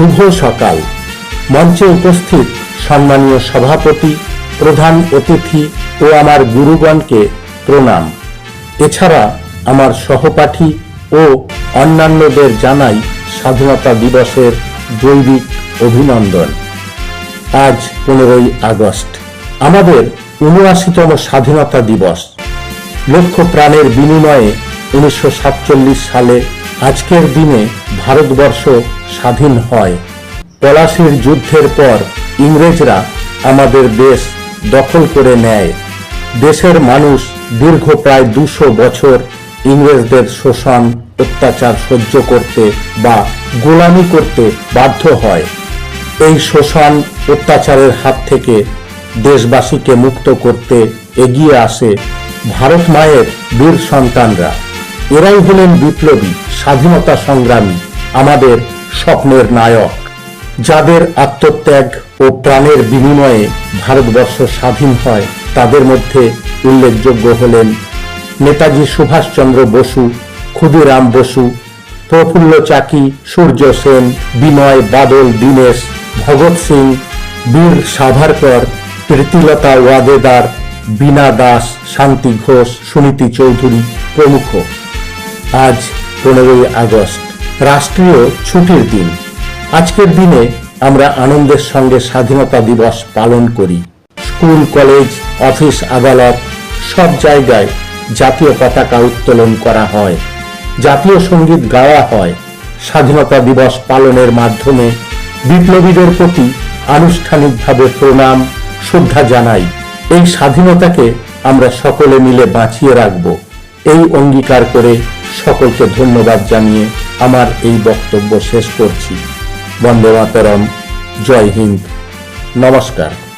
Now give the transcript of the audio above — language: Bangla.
শুভ সকাল। মঞ্চে উপস্থিত সম্মানীয় সভাপতি, প্রধান অতিথি ও আমার গুরুগণকে প্রণাম। এছাড়া আমার সহপাঠী ও অন্যান্যদের জানাই স্বাধীনতা দিবসের জৈবিক অভিনন্দন। আজ পনেরোই আগস্ট। আমাদের উনআশিতম স্বাধীনতা দিবস। লক্ষ প্রাণের বিনিময়ে উনিশশো সাতচল্লিশ সালে আজকের দিনে ভারতবর্ষ স্বাধীন হয়। পলাশির যুদ্ধের পর ইংরেজরা আমাদের দেশ দখল করে নেয়। দেশের মানুষ দীর্ঘ প্রায় দুশো বছর ইংরেজদের শোষণ, অত্যাচার সহ্য করতে বা গোলামি করতে বাধ্য হয়। এই শোষণ, অত্যাচারের হাত থেকে দেশবাসীকে মুক্ত করতে এগিয়ে আসে ভারত মায়ের বীর সন্তানরা। এরাই হলেন বিপ্লবী, স্বাধীনতা সংগ্রামী, আমাদের স্বপ্নের নায়ক। যাদের আত্মত্যাগ ও প্রাণের বিনিময়ে ভারতবর্ষ স্বাধীন হয়, তাদের মধ্যে উল্লেখযোগ্য হলেন নেতাজি সুভাষচন্দ্র বসু, ক্ষুদিরাম বসু, প্রফুল্ল চাকি, সূর্য সেন, বিনয় বাদল, দীনেশ, ভগৎ সিং, বীর সাভারকর, প্রীতিলতা ওয়াদেদার, বীণা দাস, শান্তি ঘোষ, সুনীতি চৌধুরী প্রমুখ। আজ পনেরোই আগস্ট, রাষ্ট্রীয় ছুটির দিন। আজকের দিনে আমরা আনন্দের সঙ্গে স্বাধীনতা দিবস পালন করি। স্কুল, কলেজ, অফিস, আদালত, সব জায়গায় জাতীয় পতাকা উত্তোলন করা হয়। জাতীয় সংগীত গাওয়া হয়। স্বাধীনতা দিবস পালনের মাধ্যমে বিপ্লবীদের প্রতি আনুষ্ঠানিকভাবে প্রণাম, শ্রদ্ধা জানাই। এই স্বাধীনতাকে আমরা সকলে মিলে বাঁচিয়ে রাখব। এই অঙ্গীকার করে সকলকে ধন্যবাদ জানিয়ে আমার এই বক্তব্য শেষ করছি। বন্দে মাতরম। জয় হিন্দ। নমস্কার।